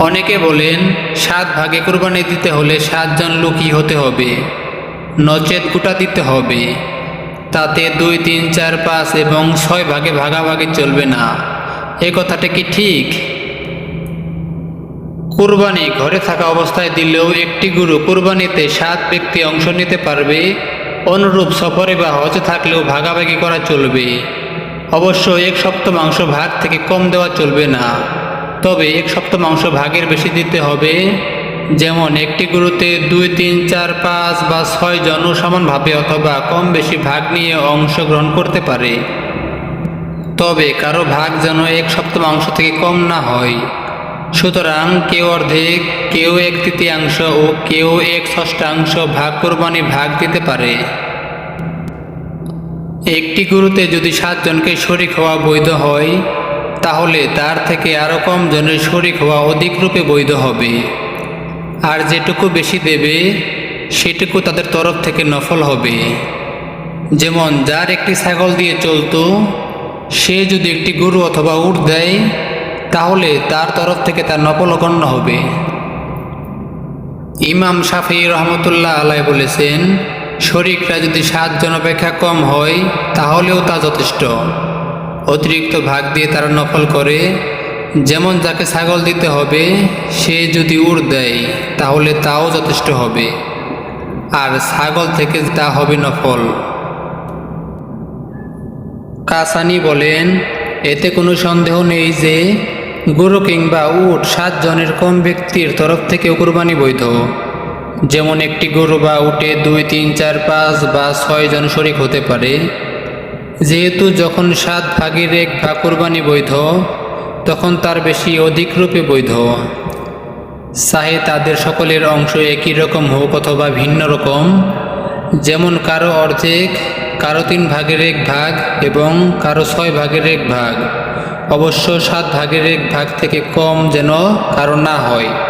অনেকে বলেন, সাত ভাগে কোরবানি দিতে হলে সাতজন লোকই হতে হবে। নচেত গোটা দিতে হবে। তাতে দুই, তিন, চার, পাঁচ এবং ছয় ভাগে ভাগাভাগি চলবে না। এ কথাটা কি ঠিক? কুরবানি ঘরে থাকা অবস্থায় দিলেও একটি গুরু কুরবানিতে সাত ব্যক্তি অংশ নিতে পারবে, অনুরূপ সফরে বা হজে থাকলেও ভাগাভাগি করা চলবে। অবশ্য এক সপ্তমাংশ ভাগ থেকে কম দেওয়া চলবে না। তবে এক সপ্তমাংশ ভাগের বেশি দিতে হবে। যেমন একটি গুরুতে দুই, তিন, চার, পাঁচ বা ছয় জন সমানভাবে অথবা কম বেশি ভাগ নিয়ে অংশগ্রহণ করতে পারে। তবে কারও ভাগ যেন এক সপ্তমাংশ থেকে কম না হয়। সুতরাং কেউ অর্ধেক, কেউ এক তৃতীয়াংশ ও কেউ এক ষষ্ঠাংশ ভাগ কোরবানি ভাগ দিতে পারে। একটি গুরুতে যদি সাতজনকে শরিক হওয়া বৈধ হয় তাহলে তার থেকে আরও কম জনের শরিক হওয়া অধিক রূপে বৈধ হবে। আর যেটুকু বেশি দেবে, সেটুকু তাদের তরফ থেকে নফল হবে। যেমন, যার একটি ছাগল দিয়ে চলতো, সে যদি একটি গরু অথবা উট দেয়, তাহলে তার তরফ থেকে তার নফল গণ্য হবে। ইমাম শাফি রহমতুল্লাহ আলাই বলেছেন, শরিকরা যদি সাতজন অপেক্ষা কম হয়, তাহলেও তা যথেষ্ট। অতিরিক্ত ভাগ দিয়ে তারা নফল করে। যেমন যাকে ছাগল দিতে হবে, সে যদি উড় দেয়, তাহলে তাও যথেষ্ট হবে। আর ছাগল থেকে তা হবে নফল কাসানি বলেন, এতে কোনো সন্দেহ নেই যে গরু কিংবা উট সাত জনের কম ব্যক্তির তরফ থেকে কুরবানি বৈধ। যেমন একটি গরু বা উটে দুই, তিন, চার, পাঁচ বা ছয় জন শরিক হতে পারে। যেহেতু যখন সাত ভাগের এক ভাগ কোরবানি বৈধ, তখন তার বেশি অধিক রূপে বৈধ। চাহে তাদের সকলের অংশ একই রকম হোক অথবা ভিন্ন রকম, যেমন কারও অর্ধেক, কারও তিন ভাগের এক ভাগ এবং কারও ছয় ভাগের এক ভাগ। অবশ্য সাত ভাগের এক ভাগ থেকে কম যেন কারও না হয়।